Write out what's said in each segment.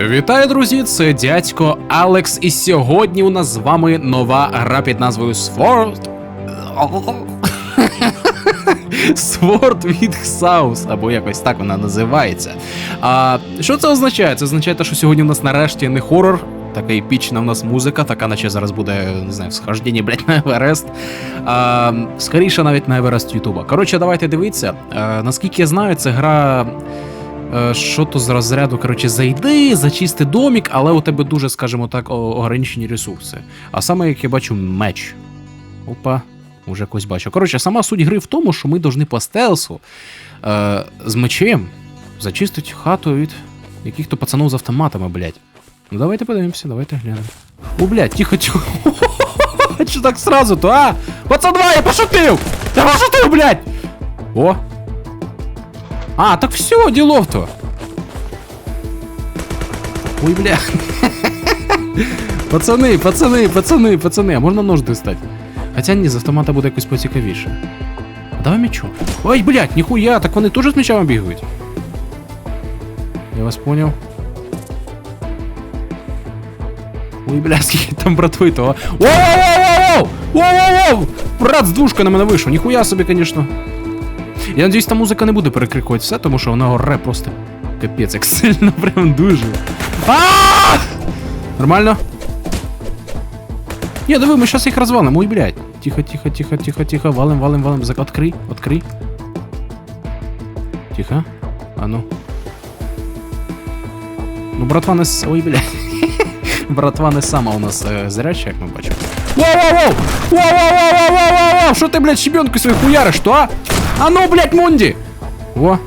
Вітаю, друзі! Це дядько Алекс, і сьогодні у нас з вами нова гра під назвою Sword. Sword від Xaus, або якось так вона називається. А що це означає? Це означає, те, що сьогодні у нас нарешті не хорор. Така епічна у нас музика, така наче зараз буде, не знаю, схождення, блядь, на Еверест. А, скоріше навіть на Еверест Ютуба. Коротше, давайте дивитися. А, наскільки я знаю, це гра що то з розряду, коротше, зайди, зачисти домік, але у тебе дуже, скажімо так, ограничені ресурси. А саме, як я бачу, меч. Опа, уже когось бачу. Коротше, сама суть гри в тому, що ми повинні по стелсу е, з мечем зачистити хату від яких-то пацанов з автоматами, блядь. Ну давайте подивимося, давайте глянемо. О, блядь, тихо, тихо. Що так сразу то, а? Пацан, я пошутив! Я пошутив, блядь! О, а, так все, делов-то. Ой, бля. Пацани, пацани, пацани, пацани, а можна нож достати? Хоча ні, з автомата буде якось поцікавіше. А давай мечом. Ой, блядь, ніхуя, так вони теж з мечами бігають. Я вас понял. Ой, бля, скільки там братви того. Воу-воу-воу-воу! Воу-воу-воу! Брат з двушкою на мене вийшов, ніхуя собі, конечно. Я надіюсь, та музика не буде перекрикувати все, тому що вона горе просто капець, як сильно, прям дуже. А! Нормально? Ні, диви, ми зараз їх розвалимо, ой, блядь. Тихо, тихо, тихо, тихо, тихо, валим, валим, валим. Зак... Открий, открий. Тихо. А ну. Ну, братва не с... Ой, блядь. Братва не сама у нас е, зряча, як ми бачимо. Воу-воу-воу! Воу-воу-воу-воу-воу-воу! Що ти, блядь, щебенку свою хуяриш, то, а? А ну, блядь, Монді! Во.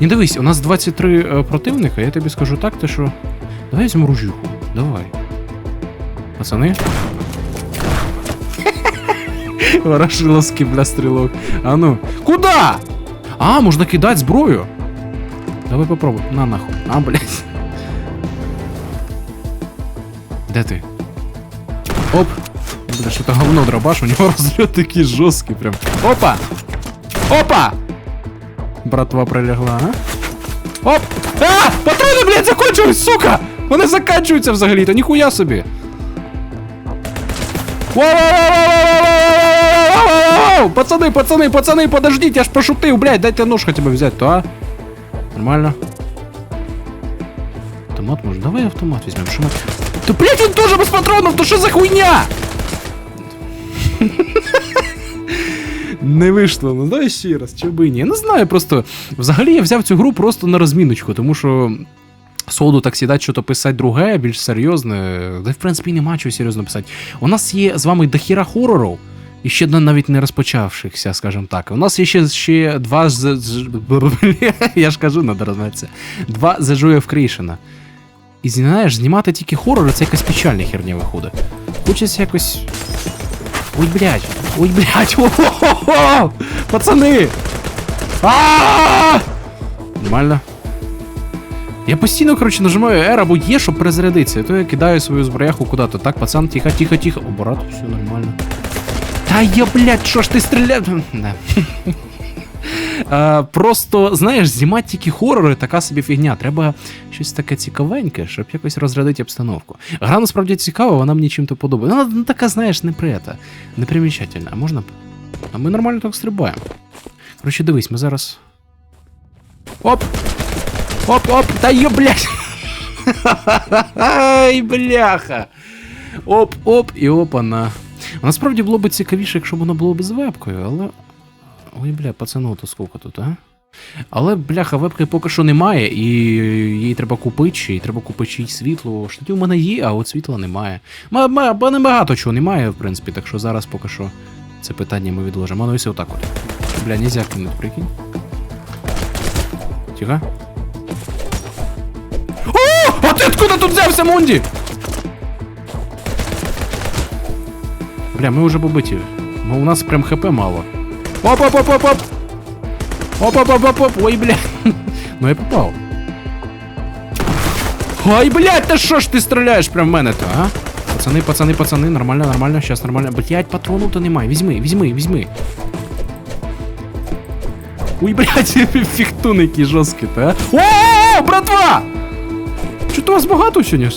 Не дивись, у нас 23 е, противника, я тобі скажу так, те що. Давай візьмемо ружюху. Давай. Пацани. Ворошиловський, бля, стрілок. А ну. Куда? А, можна кидати зброю. Давай попробуй. На нахуй. А, блядь. Де ти? Оп! Бля, що то говно дробаш, у нього розльот такий жорсткий прям. Опа! Опа! Братва пролегла. ага. Оп! А! патроны, блядь, закінчились, сука! Вони заканчуються взагалі, то ніхуя собі. Пацаны, пацаны, пацаны, подождите, я ж пошутил, блядь, дайте нож хотя бы взять-то, а. Нормально. Автомат, может, давай автомат возьмем, шумат. Да, блядь, он тоже без патронов, да что за хуйня? Не вийшло, ну дай ще раз, чи би ні. Я не знаю, просто. Взагалі я взяв цю гру просто на розміночку, тому що. Соду так сідати, що то писати друге, більш серйозне. Да, в принципі, нема чого серйозно писати. У нас є з вами дохіра хорорів, і ще навіть не розпочавшихся, скажімо так. У нас є ще, ще два з. Я ж кажу, надо розмовитися. Два The Joy. І знаєш, знімати тільки хорори це якась печальна херня виходить. Хочеться якось. Ой, блядь! Ой, блядь! О-хо-хо-хо! Пацани! Нормально. Я постійно, коротше, нажимаю R або Е, щоб перезарядитися, і то я кидаю свою зброяху куди-то. Так, пацан, тихо, тихо, тихо. О, все нормально. Та я, блядь, що ж ти стріляв? Да. Просто, знаєш, знімати тільки хорори така собі фігня. Треба щось таке цікавеньке, щоб якось розрядити обстановку. Гра насправді цікава, вона мені чим-то подобається. Вона ну, така, знаєш, не прета, не примічательна. А можна? А ми нормально так стрибаємо. Коротше, дивись, ми зараз. Оп! Оп, оп, та йо, блядь! Бляха! Оп, оп і опана. Насправді було б цікавіше, якщо б воно було б з вебкою, але. Ой, бля, пацану, то скільки тут, а? Але, бляха, вебки поки що немає, і їй треба купити, і треба купити ще світло. Штатів у мене є, а от світла немає. Ма, ма, бо небагато чого немає, в принципі, так що зараз поки що це питання ми відложимо. Ну і отак от. Бля, нельзя кинуть, прикинь. Тихо. О! А ти откуда тут взявся, Мунді? Бля, ми вже побиті. Ну, у нас прям хп мало. Оп, оп, оп, оп, оп. Оп, оп, оп, оп, оп. Ой, бля. Ну я попав. Ой, блядь, та що ж ти стріляєш прям в мене-то, а? Пацани, пацани, пацани, нормально, нормально, щас нормально. Блядь, патронів то немає. Візьми, візьми, візьми. Ой, блядь, фіхтун який жорсткий, та. О, братва! Що-то вас багато сьогодні?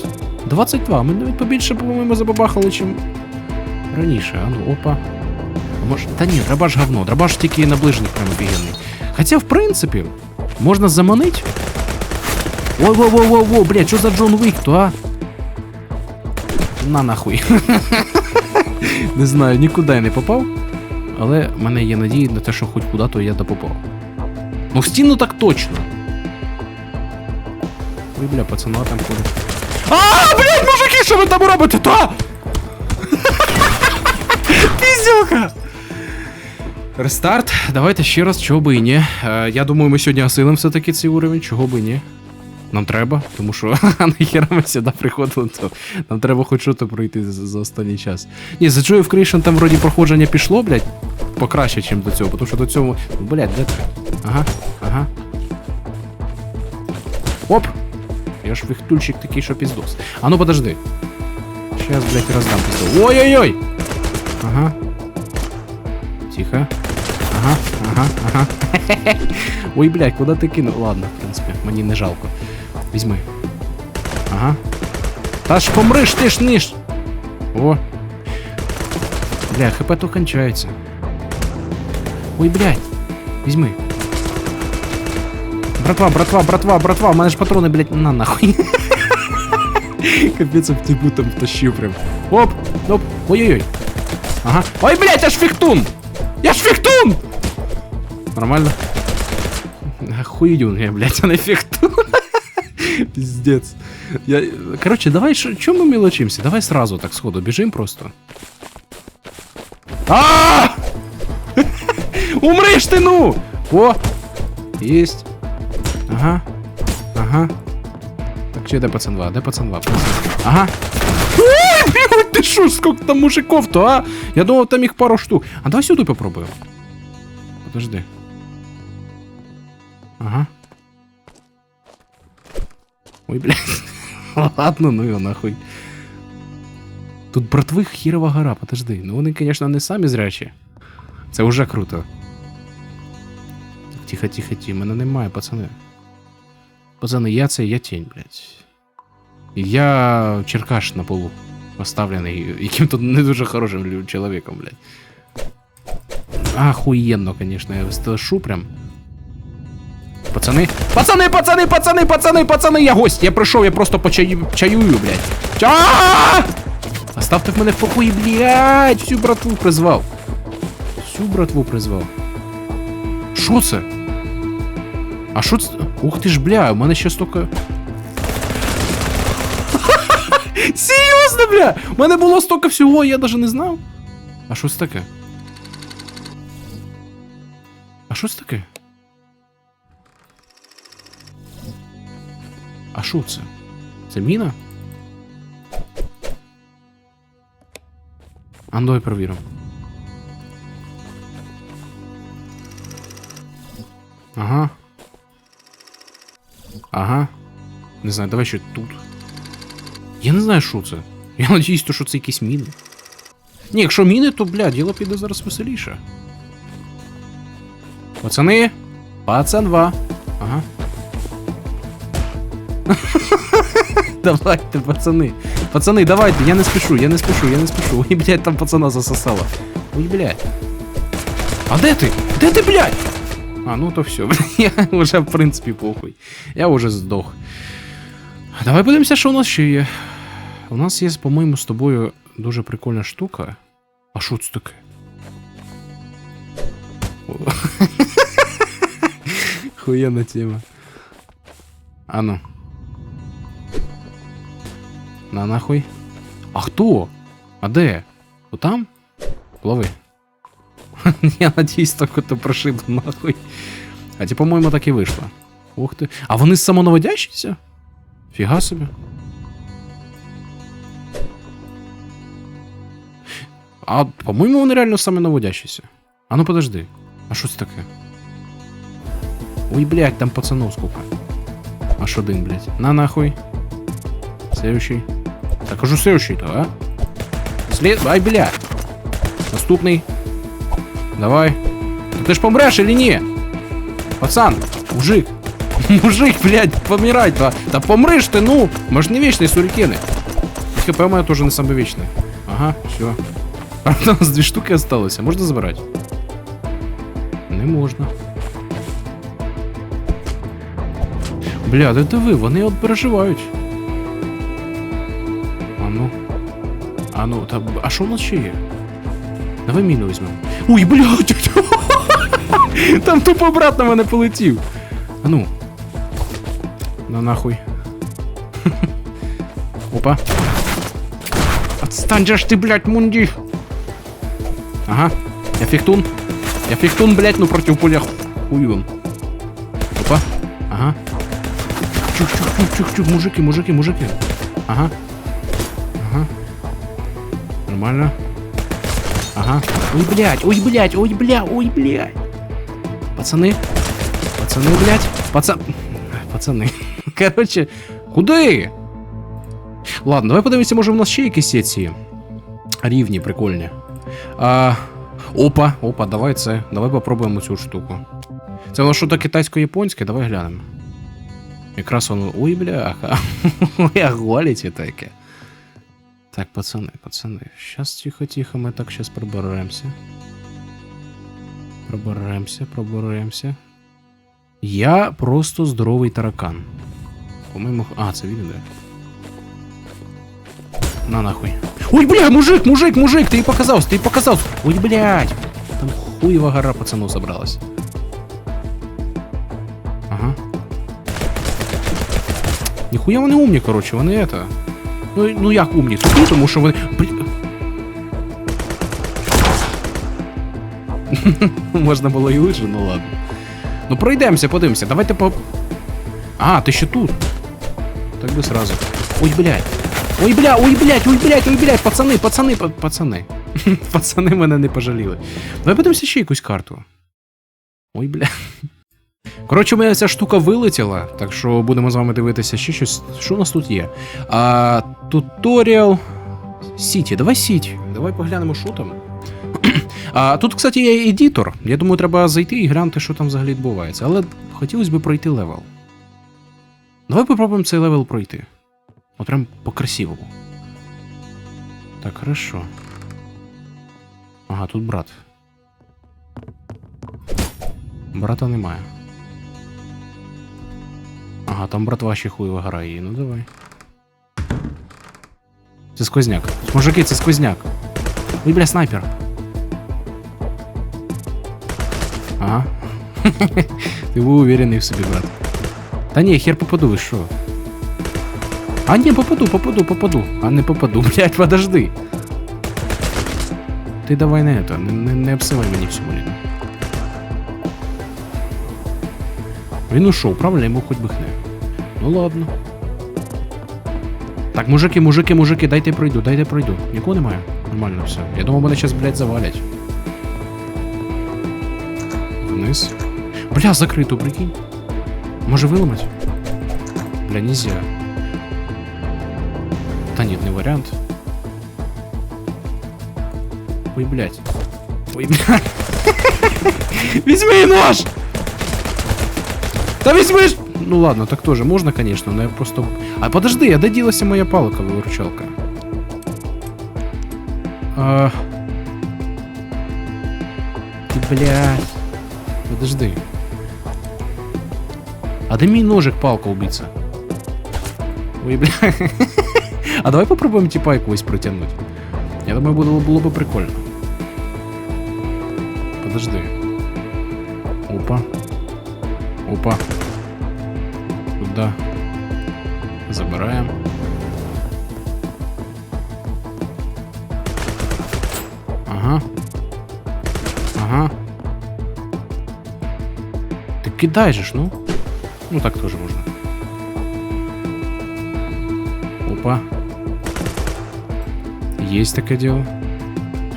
22. Ми навіть побільше, по-моєму, забабахали, чим раніше. А ну, опа. А Може... Та ні, драбаш говно. Драбаш тільки на ближніх прям офігенний. Хоча, в принципі, можна заманить. Ой, во во во во блядь, що за Джон Уік, то, а? На нахуй. не знаю, нікуди я не попав. Але в мене є надії на те, що хоч куди-то я допопав. Ну, в стіну так точно. Ой, бля, пацана там ходить. А, блядь, мужики, що ви там робите? Та! Піздюка! Рестарт. Давайте ще раз, чого би і ні. Е, я думаю, ми сьогодні осилимо все-таки цей уровень, чого би і ні. Нам треба, тому що нахіра ми сюди приходили, то нам треба хоч щось пройти за, за останній час. Ні, за Joy of Creation там вроді проходження пішло, блядь, покраще, ніж до цього, тому що до цього. Ну, Блядь, де ти? Ага, ага. Оп! Я ж вихтульчик такий, що піздос. А ну подожди. Сейчас, блядь, роздам пиздос. Ой-ой-ой! Ага. Тихо. Ага, ага, ага. Ой, блядь, куди ти кинув? Ладно, в принципі, мені не жалко. Візьми. Ага. Та ж помриш, ти ж ниш. О. Бля, хп то кончається. Ой, блядь. Візьми. Братва, братва, братва, братва, у мене ж патрони, блядь, на нахуй. Капець в тибу там втащив прям. Оп, оп, ой-ой-ой. Ага. Ой, блядь, я ж фіхтун! Я ж фіхтун! Нормально? Хуйдюн я, блядь, а не фіхтун. Пиздец. Я... Короче, давай, что мы мелочимся? Давай сразу так сходу бежим просто. а Умриш ти, ну! О! Есть. Ага. Ага. Так, че, де пацан 2? Де пацан 2? Пацан. Ага. Блядь, ти шо, сколько там мужиков-то, а? Я думав, там їх пару штук. А давай сюди попробуємо. Подожди. Ага. Ой, блядь. Ладно, ну його нахуй. Тут братви хірова гора, подожди. Ну вони, звісно, не самі зрячі. Це вже круто. Тихо, тихо, тихо, мене немає, пацани. Пацани, я це, я тінь, блядь. Я черкаш на полу. Оставлений яким-то не дуже хорошим чоловіком, блядь. Охуєнно, конечно, я висташу прям. Пацани. Пацани, пацани, пацани, пацани, пацани, я гость. Я прийшов, я просто почаю, чаюю, блядь. Ча! Оставте в мене в покої, блядь. Всю братву призвав. Всю братву призвав. Що це? А що це? Ух ти ж, бля, у мене ще стільки... Серйозно, бля! У мене було стільки всього, я навіть не знав. А що це таке? А що це таке? А що це? Це міна? А ну, перевіримо. Ага. Ага. Не знаю, давай ще тут. Я не знаю, що це. Я надіюсь, то, що це якісь міни. Ні, якщо міни, то, бля, діло піде зараз веселіше. Пацани! Пацан 2. Ага. Давайте, пацани. Пацани, давайте, я не спішу, я не спішу, я не спішу. Ой, блядь, там пацана засосало. Ой, блядь. А де ти? Де ти, блядь? А, ну то все, я вже в принципі похуй. Я вже здох. Давай подивимося, що у нас ще є. У нас є, по-моєму, з тобою дуже прикольна штука. А що це таке? О. Хуєнна тема. А ну. На нахуй. А хто? А де? Отам? Лови. Я надіюсь, так это прошиб нахуй. А ті, по-моєму, так і вийшло. Ух ти. А вони самонаводящіся? Фіга собі. А, по-моєму, вони реально самонаводящіся. А ну подожди. А що це таке? Ой, блядь, там пацанов сколько. Аж один, блядь. На нахуй. Следующий. Так кажу следующий-то, а? След... Ай, блядь. Наступний. Давай. Та Ти ж помреш или ні? Пацан, мужик. Мужик, блядь, помирай, та, та помри ж ти, ну! Ми ж не вічні сурікини. ХП у мене теж не саме вічне. Ага, все. Правда, у нас дві штуки осталося. Можна забирати? Не можна. Бля, ти диви, вони от переживають. А ну, та, а що в нас ще є? Давай міну візьмемо. Ой, блядь! Там тупо брат на мене полетів. А ну. На нахуй. Опа. Отстань же ж ти, блядь, мунді. Ага. Я фіхтун. Я фіхтун, блядь, ну проти поля хуюн. Опа. Ага. Чух-чух-чух-чух-чух, мужики, мужики, мужики. Ага. Нормально. Ага. Ой, блядь, ой, блядь, ой, бля, ой, блядь. Пацаны. Пацаны, блядь. Паца... Пацаны. Короче, куди? Ладно, давай подивимося, може в нас ще якісь є ці рівні прикольні. А, опа, опа, давай це. Давай попробуємо цю штуку. Це воно що то китайсько-японське, давай глянемо. Якраз воно. Ой, бляха. Ой, а голіті таке. Так, пацани, пацани. Щас тихо-тихо, ми так щас проберемося. Проберемося, проберемося. Я просто здоровий таракан. По-моєму. А, це він іде. На нахуй. Ой, бля, мужик, мужик, мужик, ты и показал, ты и показал. Ой, блядь. Там хуева гора пацанов забралась. Ага. Ніхуя вони умні, коротше, вони это. Ну, ну як умні? Тупі, тому що вони. Можна було і лучше, ну ладно. Ну пройдемося, подивимося. Давайте по. А, ти ще тут. Так би сразу. Ой, блядь. Ой, бля, ой, блядь, ой, блядь, ой, блядь, пацани, пацани, па- пацани. пацани мене не пожаліли. Давай подивимося ще якусь карту. Ой, бля. Коротше, у мене ця штука вилетіла, так що будемо з вами дивитися ще щось. Що у нас тут є? А, туторіал. Сіті, давай сіть. Давай поглянемо, що там. а, тут, кстати, є едітор. Я думаю, треба зайти і глянути, що там взагалі відбувається. Але хотілося б пройти левел. Давай попробуємо цей левел пройти. Вот прям по-красивому. Так, хорошо. Ага, тут брат. Брата немає. Ага, там братва ще хуєва грає. Ну давай. Це сквозняк. Мужики, це сквозняк. Ой, бля, снайпер. Ага. Ти був уверений в собі, брат. Та ні, хер попаду, ви що? А не, попаду, попаду, попаду. А не попаду, блядь, подожди. Ти давай не это, не, не, не обсивай мені всю блін. Він ушов, правильно, йому хоч би хне. Ну ладно. Так, мужики, мужики, мужики, дайте пройду, дайте пройду. Нікого немає? Нормально все. Я думав, мене зараз, блядь, завалять. Вниз. Бля, закрито, прикинь. Може виламать? Бля, нельзя. Та нет, не вариант. Ой, блядь. Ой, блядь. Возьми нож! Да возьми ж... Ну ладно, так тоже можно, конечно, но я просто... А подожди, а доделась моя палка, выручалка. А... Блядь. Подожди. А де мій ножик палка убийца? Ой, бля. А давай попробуем типа якогось протягнуть. Я думаю, було, було бы прикольно. Подожди. Опа. Опа. Куда? Забираем. Ага. Ага. Ты кидай же ж, ну. Ну так тоже можно. Опа. Есть таке дело.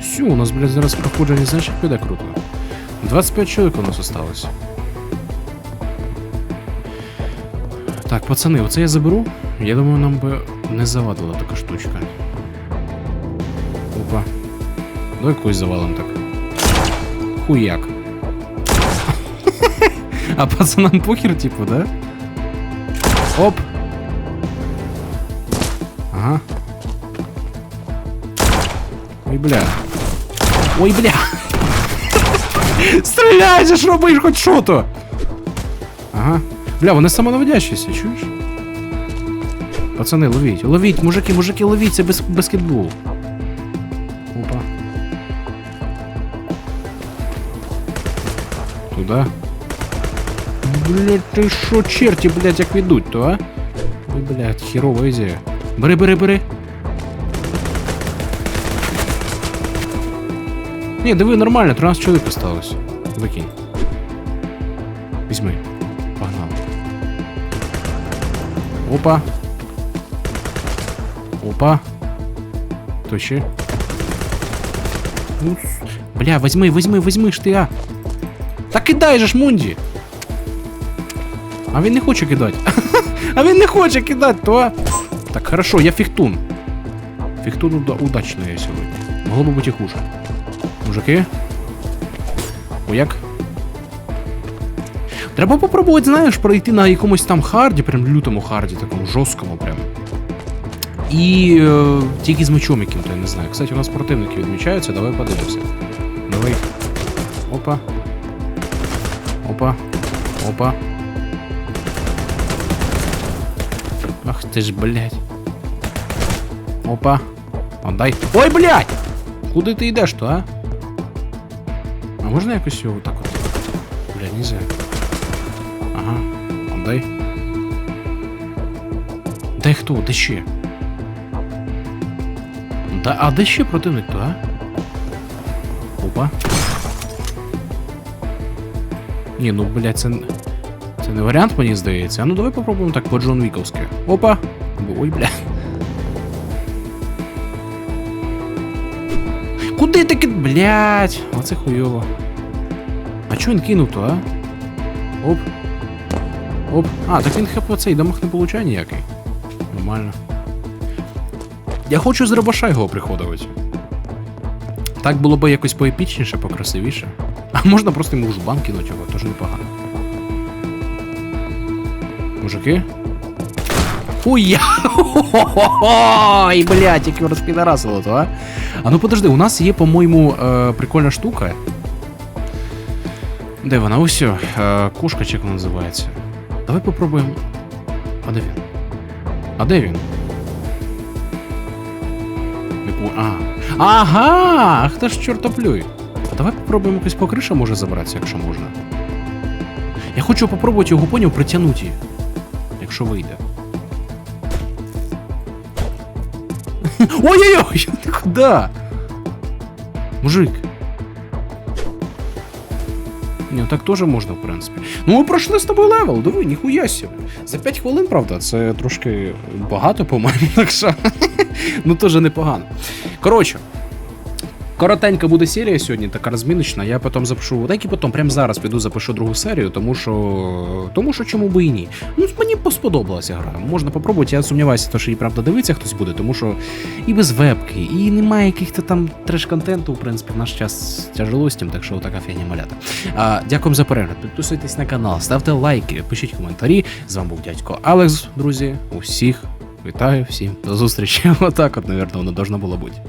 Все, у нас, блядь, зараз проходження, знаєш, як піде круто. 25 чоловік у нас осталось. Так, пацани, оце я заберу. Я думаю, нам би не завадила така штучка. Опа. Давай якось завалом так. Хуяк. А пацанам похер, типу, да? Оп. Ага. Ой, бля. Ой, бля. Стріляй же ж робиш хоч що то. Бля, вони самонаводящіся, чуєш? Пацани, ловіть, ловіть, мужики, мужики, ловіть, це баскетбол. Опа. Туда. Блять, ти що, черті, блять, як ведуть, то, а? Ой, блять, херова ідея. Бери, бери, бери. Ні, диви, нормально, 13 чоловік осталось. Викинь. Опа. Опа. Точи. Ну, Бля, возьми, возьми, возьми ж ти, а. Та кидай же ж, Мунді. А він не хоче кидати. а він не хоче кидати, то. Так, хорошо, я фіхтун. Фіхтун уда- удачно я сьогодні. Могло би бути хуже. Мужики. О, як? Треба попробувати, знаєш, пройти на якомусь там харді, прям лютому харді, такому жорсткому прям. І е, тільки з мечом яким-то, я не знаю. Кстати, у нас противники відмічаються, давай подивимося. Давай. Опа. Опа. Опа. Ах ти ж, блядь. Опа. Отдай. Ой, блядь! Куди ти йдеш то, а? А можна якось його так от? Блядь, нельзя. Ага. Отдай. Дай хто? Де ще? Да, а де ще противник то, а? Опа. Ні, ну блядь, це. Це не варіант, мені здається. А ну давай попробуємо так по Джон Віковськи. Опа! Ой, бля. Куди ти кид... Блядь, оце хуйово. А чого він кинув то, а? Оп. Оп. А, так він хп цей дамаг не получає ніякий. Нормально. Я хочу з рибаша його приходувати. Так було б якось поепічніше, покрасивіше. А можна просто йому в жбан кинути його, теж непогано. Мужики? Хуя! Ой, блядь, як його розпідарасило, то, а? А ну подожди, у нас є, по-моєму, е, прикольна штука. Де вона? Ось, е, кошка, як вона називається. Давай попробуємо. А де він? А де він? А. Ага! Ах ти ж чортоплюй. А давай попробуємо якось по кришам може забратися, якщо можна. Я хочу попробувати його поняв притягнути. Якщо вийде. Ой-ой-ой! Ти куди? Мужик. Ні, так теж можна, в принципі. Ну, ми пройшли з тобою левел, диви, ніхуя себе. За 5 хвилин, правда, це трошки багато, по-моєму, так що. ну, теж непогано. Коротше. Коротенька буде серія сьогодні, така розміночна. Я потім запишу, так і потім, прямо зараз піду запишу другу серію, тому що. Тому що чому би і ні. Ну, мені сподобалася гра. Можна попробувати. Я сумніваюся, то, що її правда дивиться хтось буде, тому що і без вебки, і немає яких-то там треш-контенту, в принципі, в наш час тяжело так що така фігня малята. А, дякуємо за перегляд. Підписуйтесь на канал, ставте лайки, пишіть коментарі. З вами був дядько Алекс, друзі. Усіх вітаю, всім до зустрічі. Отак, от, навірно, воно должно було бути.